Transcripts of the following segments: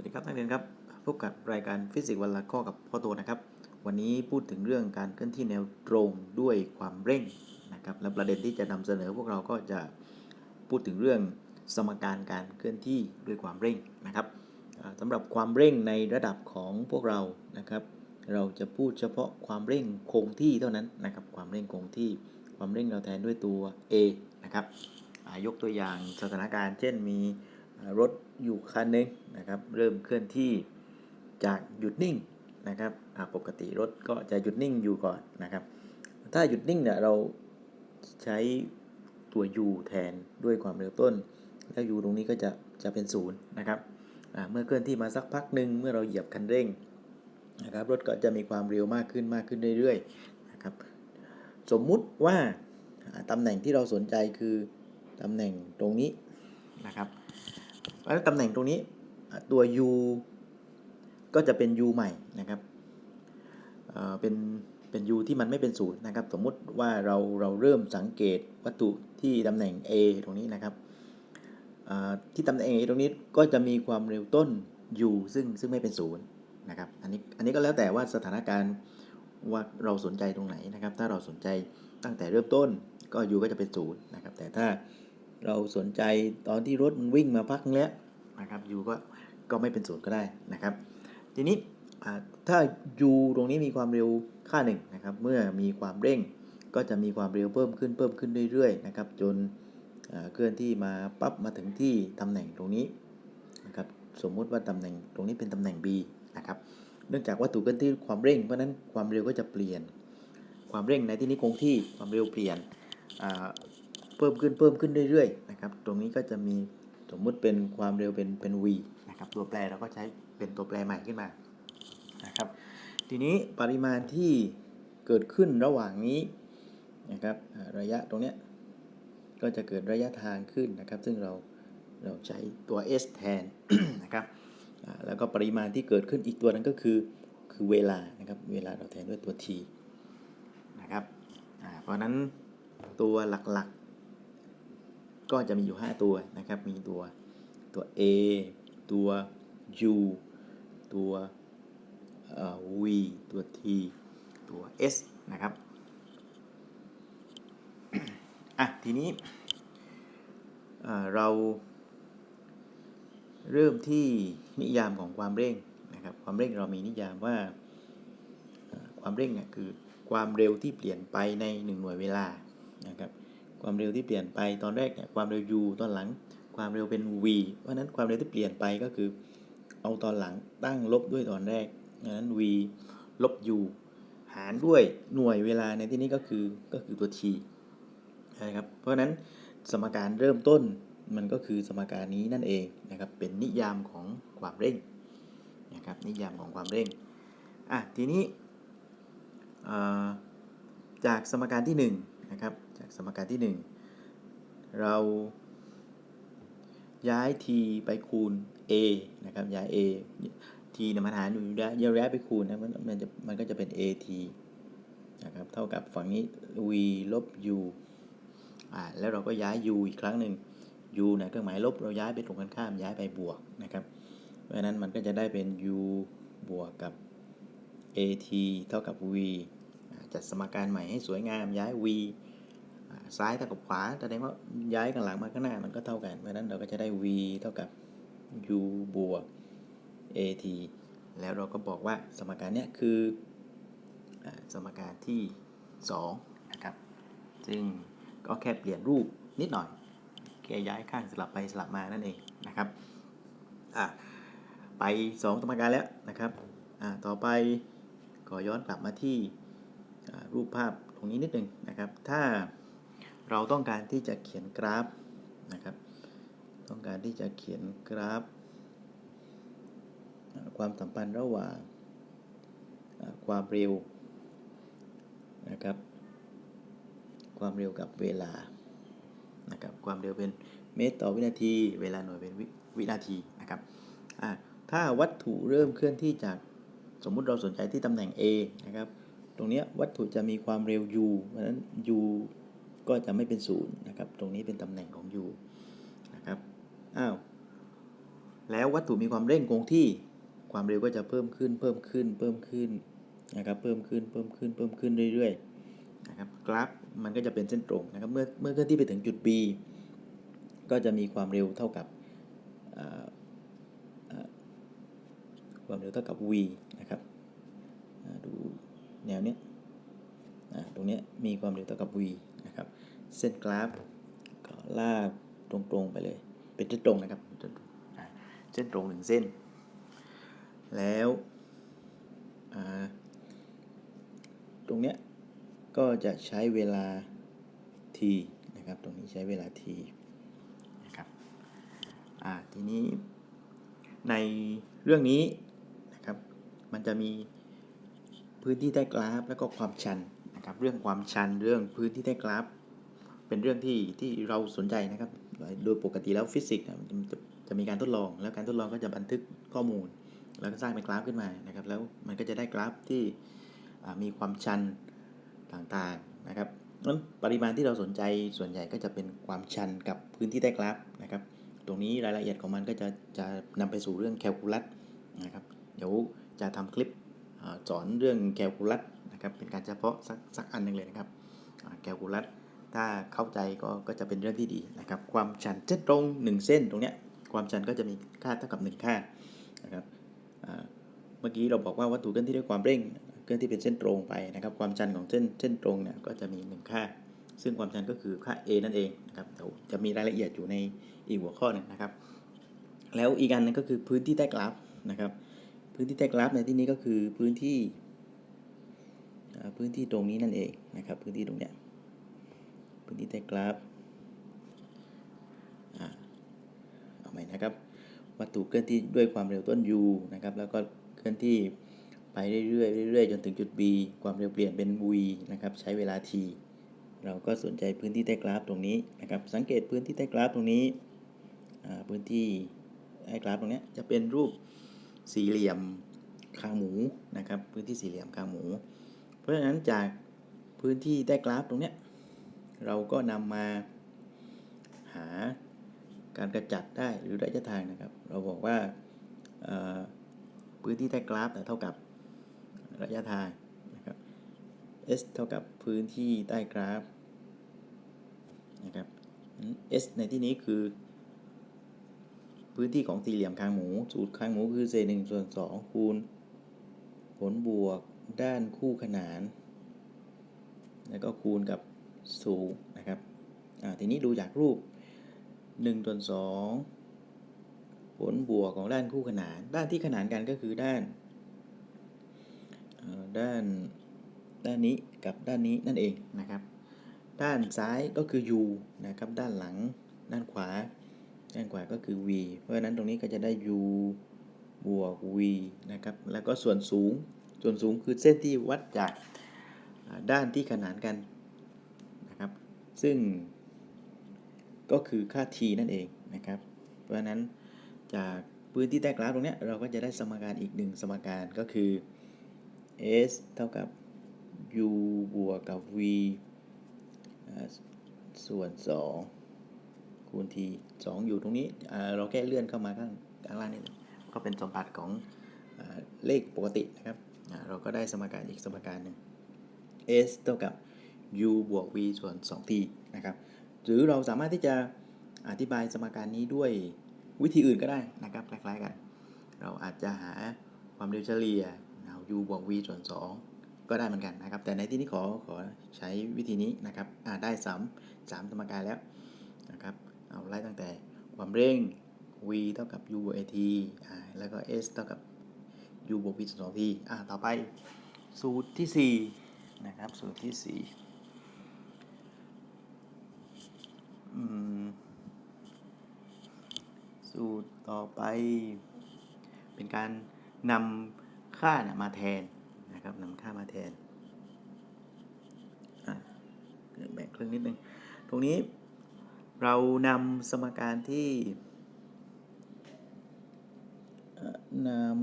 วัสดีครับนักเรียนครับพบกับรายการฟิสิกส์วันละข้อกับพ่อโตนะครับ วันนี้พูดถึงเรื่องการเคลื่อนที่แนวตรงด้วยความเร่งนะครับและประเด็นที่จะนำเสนอพวกเราก็จะพูดถึงเรื่องสมการการเคลื่อนที่ด้วยความเร่งนะครับอ่าสำหรับความเร่งในระดับของพวกเรานะครับ เราจะพูดเฉพาะความเร่งคงที่เท่านั้นนะครับความเร่งคงที่ ความเร่งเราแทนด้วยตัว a นะครับยกตัวอย่างสถานการณ์ เช่นมี รถอยู่คันหนึงนะครับเริ่มเคลื่อนที่จากหยุดนิ่งนะครับปกติรถก็จะหยุดนิ่งอยู่ก่อนนะครับ ถ้าหยุดนิ่งเนี่ยเราใช้ตัว u แทนด้วยความเร็วต้น แล้ว u ตรงนี้ก็จะจะเป็นศูนย์นะครับเมื่อเคลื่อนที่มาสักพักหนึ่งเมื่อเราเหยียบคันเร่งนะครับรถก็จะมีความเร็วมากขึ้นมากขึ้นเรื่อยๆนะครับสมมุติว่าตำแหน่งที่เราสนใจคือตำแหน่งตรงนี้นะครับ ราะฉะนั้นตำแหน่งตรงนี้ตัว u ก็จะเป็น u ใหม่นะครับเเป็นเป็น u ที่มันไม่เป็นศูนย์นะครับ สมมุติว่าเราเราเริ่มสังเกตวัตถุที่ตำแหน่ง a ตรงนี้นะครับที่ตำแหน่ง a ตรงนี้ก็จะมีความเร็วต้น u ซึ่งซึ่งไม่เป็นศูนย์นะครับอันนี้อันนี้ก็แล้วแต่ว่าสถานการณ์ว่าเราสนใจตรงไหนนะครับ ถ้าเราสนใจตั้งแต่เริ่มต้นก็ u ก็จะเป็นศูนย์นะครับ แต่ถ้าเราสนใจตอนที่รถมันวิ่งมาพักแล้ว นะครับ u ก็ก็ไม่เป็นศูนย์ก็ได้นะครับ ทีนี้ถ้า u ตรงนี้มีความเร็วค่าหนึ่งนะครับ เมื่อมีความเร่งก็จะมีความเร็วเพิ่มขึ้นเพิ่มขึ้นเรื่อยๆนะครับ จนเคลื่อนที่มาปั๊บมาถึงที่ตำแหน่งตรงนี้นะครับ สมมุติว่าตำแหน่งตรงนี้เป็นตำแหน่ง b นะครับ เนื่องจากวัตถุเคลื่อนที่ความเร่ง เพราะนั้นความเร็วก็จะเปลี่ยน ความเร่งในที่นี้คงที่ความเร็วเปลี่ยนเพิ่มขึ้นเพิ่มขึ้นเรื่อยๆนะครับ ตรงนี้ก็จะมี สมมุติเป็นความเร็วเป็นเป็น v นะครับตัวแปรเราก็ใช้เป็นตัวแปรใหม่ขึ้นมานะครับทีนี้ปริมาณที่เกิดขึ้นระหว่างนี้นะครับระยะตรงเนี้ยก็จะเกิดระยะทางขึ้นนะครับ ซึ่งเราเราใช้ตัว s แทนนะครับแล้วก็ปริมาณที่เกิดขึ้นอีกตัวนั้นก็คือคือเวลานะครับเวลาเราแทนด้วยตัว t นะครับเพราะนั้นตัวหลัก ก็จะมีอยู่ 5 ตัวนะครับ มีตัวตัว a ตัว u ตัว v ตัว t ตัว s นะครับ อะ ทีนี้เราเริ่มที่นิยามของความเร่งนะครับ ความเร่งเรามีนิยามว่าความเร่งเนี่ยคือความเร็วที่เปลี่ยนไปใน 1 หน่วยเวลานะครับ ความเร็วที่เปลี่ยนไปตอนแรกเนี่ยความเร็ว u ตอนหลัง ความเร็วเป็น v เพราะฉะนั้นความเร็วที่เปลี่ยนไปก็คือ เอาตอนหลังตั้งลบด้วยตอนแรกดังนั้น v ลบ u หารด้วยหน่วยเวลาในที่นี้ก็คือก็คือตัว t นะครับเพราะฉะนั้นสมการเริ่มต้นมันก็คือสมการนี้นั่นเองนะครับเป็นนิยามของความเร่งนะครับนิยามของความเร่งอะทีนี้จากสมการที่1นะครับ สมการที่ 1 เราย้าย t ไปคูณ a นะครับ ย้าย a t เนี่ยมันหารอยู่ได้ย้ายย้ายไปคูณนะมันมันจะมันก็จะเป็น at นะครับ เท่ากับฝั่งนี้ v ลบ u อ่า แล้วเราก็ย้าย u อีกครั้งหนึ่ง u เนี่ยเครื่องหมายลบ เราย้ายไปตรงกันข้าม ย้ายไปบวกนะครับ เพราะฉะนั้นมันก็จะได้เป็น u บวกกับ at เท่ากับ v จัดสมการใหม่ให้สวยงามย้าย v ซ้ายเท่ากับขวาแสดงว่าย้ายข้างหลังมาข้างหน้ามันก็เท่ากันเพราะนั้นเราก็จะได้ v เท่ากับ u บวก at แล้วเราก็บอกว่าสมการเนี้ยคือสมการที่2นะครับซึ่งก็แค่เปลี่ยนรูปนิดหน่อยแค่ย้ายข้างสลับไปสลับมานั่นเองนะครับอะไป 2 สมการแล้วนะครับอะต่อไปก็ย้อนกลับมาที่รูปภาพตรงนี้นิดหนึ่งนะครับ ถ้า เราต้องการที่จะเขียนกราฟนะครับ ต้องการที่จะเขียนกราฟ ความสัมพันธ์ระหว่างความเร็วนะครับ ความเร็วกับเวลานะครับความเร็วเป็นเมตรต่อวินาที เวลาหน่วยเป็นววินาทีนะครับถ้าวัตถุเริ่มเคลื่อนที่จากสมมุติเราสนใจที่ตำแหน่ง A นะครับ ตรงนี้วัตถุจะมีความเร็ว u เพราะฉะนั้น u ก็จะไม่เป็นศูนย์นะครับ ตรงนี้เป็นตำแหน่งของ u นะครับ อ้าว แล้ววัตถุมีความเร่งคงที่ ความเร็วก็จะเพิ่มขึ้น เพิ่มขึ้น เพิ่มขึ้นนะครับ เพิ่มขึ้น เพิ่มขึ้น เพิ่มขึ้นเรื่อยๆ นะครับ กราฟมันก็จะเป็นเส้นตรงนะครับ เมื่อเมื่อเคลื่อนที่ไปถึงจุด B ก็จะมีความเร็วเท่ากับความเร็วเท่ากับ v นะครับดูแนวเนี้ยตรงเนี้ยมีความเร็วเท่ากับ v เส้นกราฟ ก็ลากตรงๆไปเลย เป็นเส้นตรงนะครับ เส้นตรงหนึ่งเส้น แล้วตรงเนี้ยก็จะใช้เวลา t นะครับ ตรงนี้ใช้เวลา t นะครับทีนี้ในเรื่องนี้นะครับ มันจะมีพื้นที่ใต้กราฟ แล้วก็ความชันนะครับ เรื่องความชันเรื่องพื้นที่ใต้กราฟ เป็นเรื่องที่ที่เราสนใจนะครับ โดยปกติแล้วฟิสิกส์จะจะมีการทดลอง แล้วการทดลองก็จะบันทึกข้อมูล แล้วก็สร้างเป็นกราฟขึ้นมานะครับ แล้วมันก็จะได้กราฟที่มีความชันต่างๆนะครับนั้นปริมาณที่เราสนใจส่วนใหญ่ก็จะเป็นความชันกับพื้นที่ใต้กราฟนะครับ ตรงนี้รายละเอียดของมันก็จะจะนำไปสู่เรื่องแคลคูลัสนะครับ เดี๋ยวจะทำคลิปสอนเรื่องแคลคูลัสนะครับ เป็นการเฉพาะสักสักอันหนึ่งเลยนะครับแคลคูลัส ถ้าเข้าใจก็ก็จะเป็นเรื่องที่ดีนะครับ ความชันเส้นตรง 1 เส้นตรงเนี้ยความชันก็จะมีค่าเท่ากับ 1 ค่านะครับเมื่อกี้เราบอกว่าวัตถุเคลื่อนที่ด้วยความเร่งเคลื่อนที่เป็นเส้นตรงไปนะครับ ความชันของเส้นเส้นตรงเนี่ยก็จะมี 1 ค่า ซึ่งความชันก็คือค่า a นั่นเองนะครับเดี๋ยวจะมีรายละเอียดอยู่ในอีกหัวข้อหนึ่งนะครับ แล้วอีกอันนึงก็คือพื้นที่ใต้กราฟนะครับ พื้นที่ใต้กราฟในที่นี้ก็คือพื้นที่พื้นที่ตรงนี้นั่นเองนะครับ พื้นที่ตรงเนี้ย พื้นที่ใต้กราฟเอาใหม่นะครับ วัตถุเคลื่อนที่ด้วยความเร็วต้น u นะครับ แล้วก็เคลื่อนที่ไปเรื่อยๆเรื่อยๆจนถึงจุด b ความเร็วเปลี่ยนเป็น v นะครับ ใช้เวลา t เราก็สนใจพื้นที่ใต้กราฟตรงนี้นะครับ สังเกตพื้นที่ใต้กราฟตรงนี้ พื้นที่ใต้กราฟตรงเนี้ยจะเป็นรูปสี่เหลี่ยมคางหมูนะครับ พื้นที่สี่เหลี่ยมคางหมู เพราะฉะนั้นจากพื้นที่ใต้กราฟตรงเนี้ย เราก็นำมาหาการกระจัดได้หรือระยะทางนะครับ เราบอกว่าพื้นที่ใต้กราฟเท่ากับระยะทางนะครับ s เท่ากับพื้นที่ใต้กราฟนะครับ s ในที่นี้คือ พื้นที่ของสี่เหลี่ยมคางหมู สูตรคางหมูคือเศษหนึ่งส่วนสองคูณ ผลบวกด้านคู่ขนาน แล้วก็คูณกับ สูงนะครับทีนี้ดูจากรูป1ส่วน2ผลบวกของด้านคู่ขนาน ด้านที่ขนานกันก็คือด้านด้านด้านนี้กับด้านนี้นั่นเองนะครับ ด้านซ้ายก็คือ u นะครับด้านหลัง ด้านขวา ด้านขวาก็คือ v เพราะฉะนั้นตรงนี้ก็จะได้ u บวก v นะครับแล้วก็ส่วนสูงส่วนสูงคือเส้นที่วัดจากด้านที่ขนานกัน ซึ่งก็คือค่า t นั่นเองนะครับ เพราะฉะนั้นจากพื้นที่ใต้กราฟตรงเนี้ยเราก็จะได้สมการอีกหนึ่งสมการก็คือ s เท่ากับ u บวกกับ v ส่วน 2 คูณ t 2 อยู่ตรงนี้ เราแค่เลื่อนเข้ามาข้างข้างล่างนี่ก็เป็นสมบัติของเลขปกตินะครับ เราก็ได้สมการอีกสมการหนึ่ง s เท่ากับ u บวก v ส่วน 2t นะครับ หรือเราสามารถที่จะอธิบายสมการนี้ด้วยวิธีอื่นก็ได้นะครับ คล้ายๆกัน เราอาจจะหาความเร็วเฉลี่ยเอา u บวก v ส่วน 2 ก็ได้เหมือนกันนะครับ แต่ในที่นี้ขอขอใช้วิธีนี้นะครับได้สามสามสมการแล้วนะครับ เอาไล่ตั้งแต่ความเร่ง v เท่ากับ u บวก at แล้วก็ s เท่ากับ u บวก v ส่วน 2t อ่าต่อไปสูตรที่ 4 นะครับ สูตรที่ 4อืม สูตรต่อไป เป็นการนำค่านี่ยมาแทนนะครับนำค่ามาแทนแบ่งครึ่งนิดนึง ตรงนี้เรานำสมการที่นำ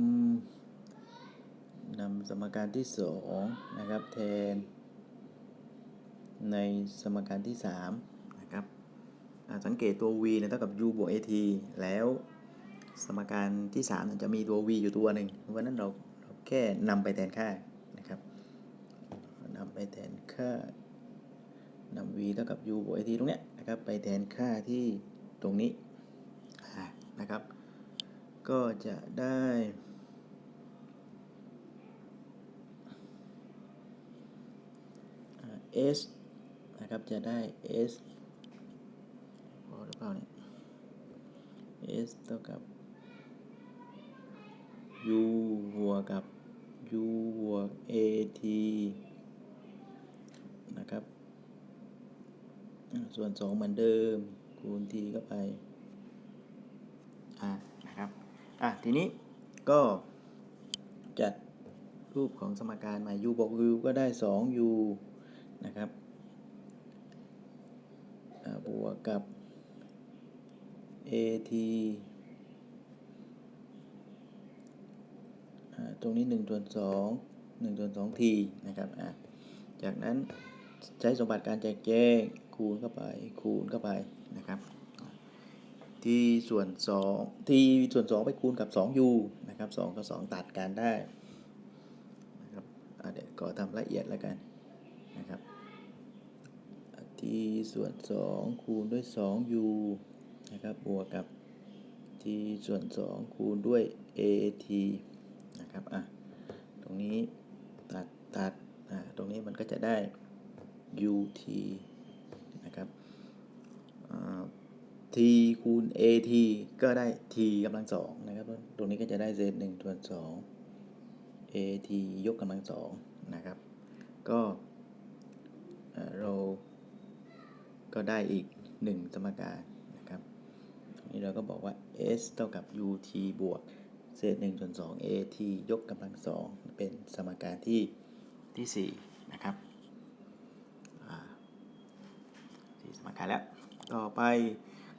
นำสมการที่สองนะครับแทน ในสมการที่3นะครับอ่า สังเกตตัว v เนี่ยเท่ากับ u บวก at แล้วสมการที่3จะมีตัว v อยู่ตัวหนึ่งเพราะนั้นเราเราแค่นำไปแทนค่านะครับนำไปแทนค่านำ v เท่ากับ u บวก at ตรงเนี้ยนะครับไปแทนค่าที่ตรงนี้นะครับ ก็จะได้ s นะครับจะได้ s หรือเปล่าเนี่ย s เท่ากับ u บวกกับ u บวก at นะครับ ส่วน 2 เหมือนเดิม คูณ t เข้าไป อ่านะครับ อะ ทีนี้ก็จัดรูปของสมการใหม่ u บวก u ก็ได้ 2u นะครับบวกกับ at อ่าตรงนี้1ส่วน2 1ส่วน2 t นะครับอะจากนั้นใช้สมบัติการแจกแจงคูณเข้าไปคูณเข้าไปนะครับ t ส่วน 2 t ส่วน 2 ไปคูณกับ 2u นะครับ2กับ2ตัดกันได้นะครับเดี๋ยวขอทำละเอียดแล้วกันนะครับ t ส่วน 2 คูณด้วย 2u นะครับบวกกับ t ส่วน 2 คูณด้วย at นะครับอะตรงนี้ตัดตัดอ่าตรงนี้มันก็จะได้ ut นะครับอ่า t คูณ at ก็ได้ t กำลังสองนะครับตรงนี้ก็จะได้ z 1ส่วน 2 at ยกกำลังสองนะครับ ก็เอ่อเราก็ได้อีก 1 สมการ นะครับตรงนี้เราก็บอกว่า s เท่ากับ ut บวกเศษ1ส่วน2 at ยกกำลังสองเป็นสมการที่ที่4นะครับสี่สมการแล้ว ต่อไป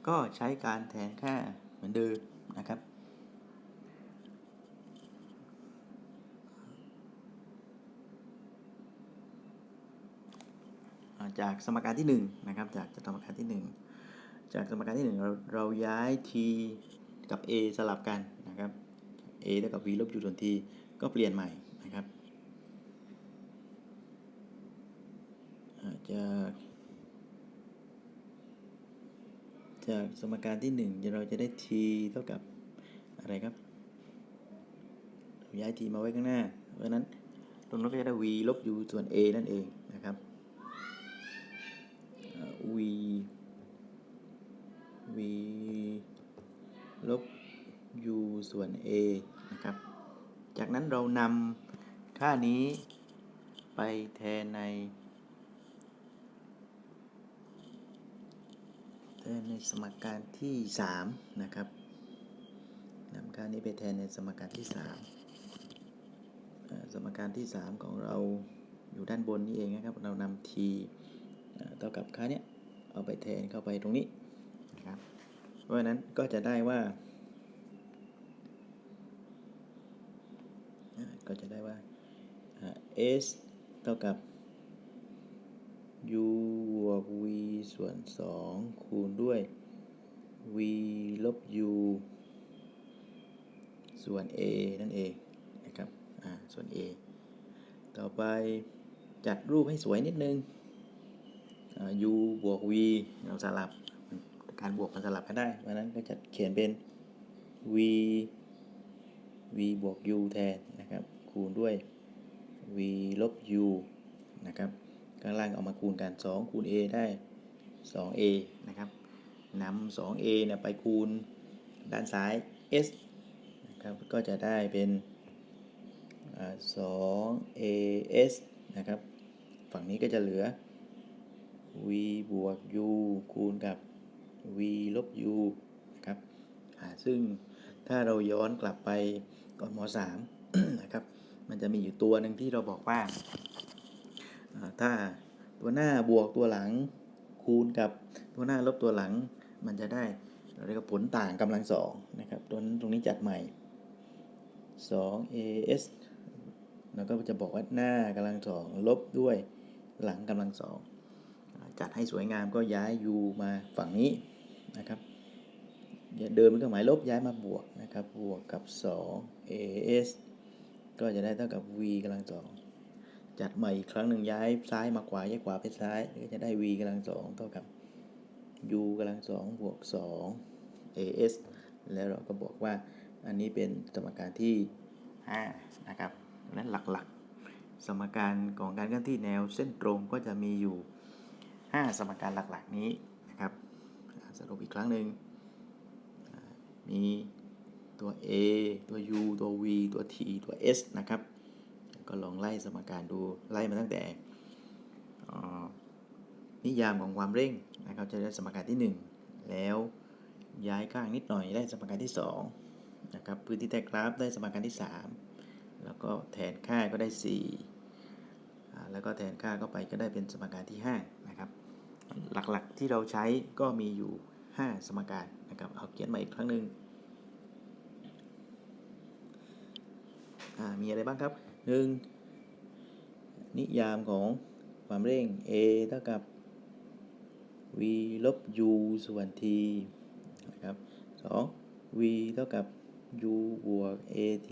ก็ใช้การแทนค่าเหมือนเดิมนะครับจากสมการที่1นะครับจากจากสมการที่ 1 จากสมการที่ 1 เราเราย้าย t กับ a สลับกันนะครับ a เท่ากับ v ลบ u ส่วน t ก็เปลี่ยนใหม่นะครับจากจากสมการที่ 1 เราจะได้ t เท่ากับอะไรครับย้าย t มาไว้ข้างหน้า เพราะฉะนั้นตรงนั้นก็จะได้ v ลบ u ส่วน a นั่นเองนะครับ v v ลบ u ส่วน a นะครับ จากนั้นเรานำค่านี้ไปแทนใน แทนในสมการที่ 3 นะครับนำค่านี้ไปแทนในสมการที่ 3 สมการที่ 3 ของเราอยู่ด้านบนนี้เองนะครับ เรานำ t เอ่อเท่ากับค่าเนี้ยเอาไปแทนเข้าไปตรงนี้นะครับ เพราะฉะนั้นก็จะได้ว่าอ่า ก็จะได้ว่า s เท่ากับ u บวก v ส่วน 2 คูณด้วย v ลบ u ส่วน a นั่นเองนะครับอ่าส่วน a ต่อไปจัดรูปให้สวยนิดนึง u บวก v เราสลับ การบวกมันสลับกันได้เพราะฉะนั้นก็จะเขียนเป็น v v บวก u แทนนะครับ คูณด้วย v ลบ u นะครับ ข้างล่างเอามาคูณกัน 2 คูณ a ได้ 2a นะครับนำ 2a เนี่ยไปคูณด้านซ้าย s นะครับ ก็จะได้เป็นอ่า 2as นะครับ ฝั่งนี้ก็จะเหลือ v บวก u คูณกับ v ลบ u นะครับซึ่ง ถ้าเราย้อนกลับไปก่อนม .3 นะครับ มันจะมีอยู่ตัวหนึ่งที่เราบอกว่า ถ้าตัวหน้าบวกตัวหลังคูณกับตัวหน้าลบตัวหลัง มันจะได้เราเรียกว่าผลต่างกำลังสองนะครับตัวนั้นตรงนี้จัดใหม่ 2as แล้วก็จะบอกว่าหน้ากำลังสองลบด้วยหลังกำลังสองจัดให้สวยงามก็ย้าย u มาฝั่งนี้นะครับ เดิมเป็นเครื่องหมายลบย้ายมาบวกนะครับ บวกกับ 2 as ก็จะได้เท่ากับ v กำลังสองจัดใหม่อีกครั้งหนึ่งย้ายซ้ายมาขวาย้ายขวาไปซ้ายก็จะได้ v กำลังสองเท่ากับ u กำลังสองบวก 2 as แล้วเราก็บอกว่าอันนี้เป็นสมการที่5นะครับนั้นหลักๆ สมการของการเคลื่อนที่แนวเส้นตรงก็จะมีอยู่ 5 สมการหลักๆนี้นะครับสรุปอีกครั้งหนึ่ง มีตัว a ตัว u ตัว v ตัว t ตัว s นะครับ ก็ลองไล่สมการดูไล่มาตั้งแต่นิยามของความเร่งนะครับจะได้สมการที่ 1 แล้วย้ายข้างนิดหน่อยได้สมการที่2นะครับพื้นที่ใต้กราฟได้สมการที่ 3 แล้วก็แทนค่าก็ได้4อ่แล้วก็แทนค่าเข้าไปก็ได้เป็นสมการที่5นะครับหลักๆที่เราใช้ก็มีอยู่ 5 สมการ นะครับเอาเขียนมาอีกครั้งหนึ่งมีอะไรบ้างครับ 1. นิยามของความเร่ง a เท่ากับ v ลบ u ส่วน t นะครับ 2. v เท่ากับ u บวก at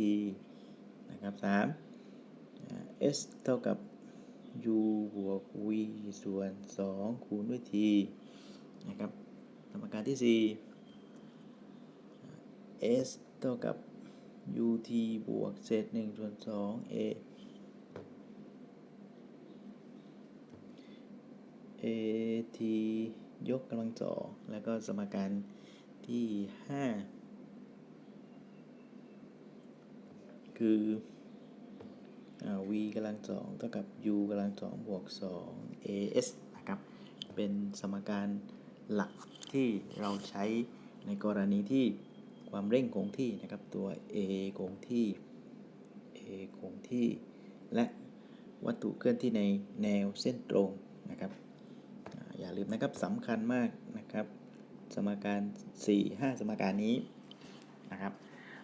นะครับ 3. s เท่ากับ u บวก v ส่วน 2 คูณด้วย t นะครับสมการที่ 4 s เท่ากับ ut บวกเศษ1ส่วน2 a at ยกกำลังสองแล้วก็สมการที่ 5 คืออ v กำลังสองเท่ากับ u กำลังสองบวก 2 as นะครับ เป็นสมการหลักที่เราใช้ในกรณีที่ ความเร่งคงที่นะครับตัว a คงที่ a คงที่ และวัตถุเคลื่อนที่ในแนวเส้นตรงนะครับอย่าลืมนะครับสำคัญมากนะครับ สมการ 4 5 สมการนี้นะครับ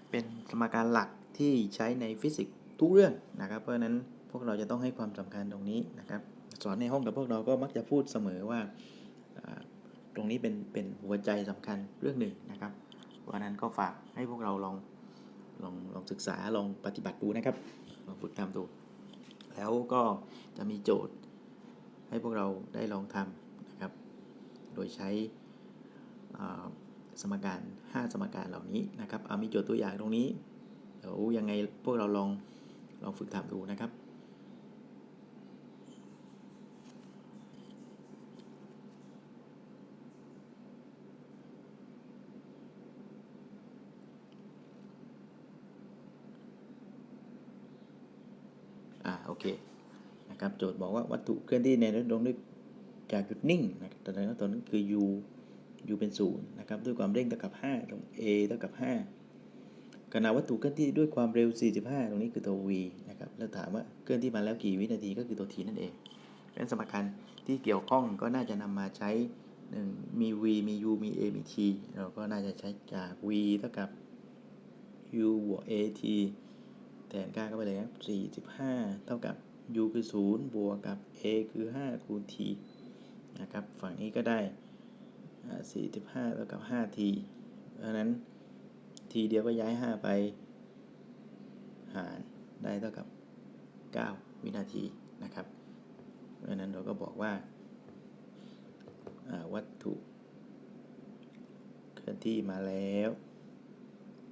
เป็นสมการหลักที่ใช้ในฟิสิกส์ทุกเรื่องนะครับ เพราะฉะนั้นพวกเราจะต้องให้ความสำคัญตรงนี้นะครับ สอนในห้องกับพวกเราก็มักจะพูดเสมอว่าอ่าตรงนี้เป็นเป็นหัวใจสำคัญเรื่องหนึ่งนะครับ เพราะนั้นก็ฝากให้พวกเราลองลองลองศึกษาลองปฏิบัติดูนะครับลองฝึกทำดู แล้วก็จะมีโจทย์ให้พวกเราได้ลองทำนะครับ โดยใช้สมการ 5 สมการเหล่านี้นะครับเอามีโจทย์ตัวอย่างตรงนี้เดี๋ยวยังไงพวกเราลองลองฝึกทำดูนะครับ อ่า โอเคนะครับโจทย์บอกว่าวัตถุเคลื่อนที่ในระดับด้วยจากจุดนิ่งนะครับตอนนั้นตอนนั้นคือ u u เป็นศูนย์นะครับด้วยความเร่งเท่ากับ 5 ตรง a เท่ากับ 5ขณะวัตถุเคลื่อนที่ด้วยความเร็ว 45 ตรงนี้คือตัว v นะครับแล้วถามว่าเคลื่อนที่มาแล้วกี่วินาทีก็คือตัว t นั่นเองเป็นสมการที่เกี่ยวข้องก็น่าจะนำมาใช้หนึ่งมี v มี u มี a มี t เราก็น่าจะใช้จาก v เท่ากับ u บวก at แทนค่าเข้าไปเลยครับ 45 เท่ากับ u คือ 0 บวกกับ a คือ 5 คูณ t นะครับ ฝั่งนี้ก็ได้อ่า45 เท่ากับ 5t เพราะนั้น t เดียวก็ย้าย 5 ไป หารได้เท่ากับ 9 วินาทีนะครับ เพราะนั้นเราก็บอกว่าวัตถุเคลื่อนที่มาแล้ว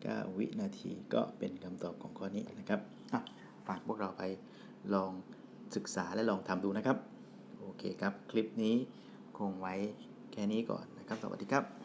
9 วินาที ก็เป็นคำตอบของข้อนี้นะครับฝากพวกเราไปลองศึกษาและลองทำดูนะครับ โอเคครับ คลิปนี้คงไว้แค่นี้ก่อนนะครับ สวัสดีครับ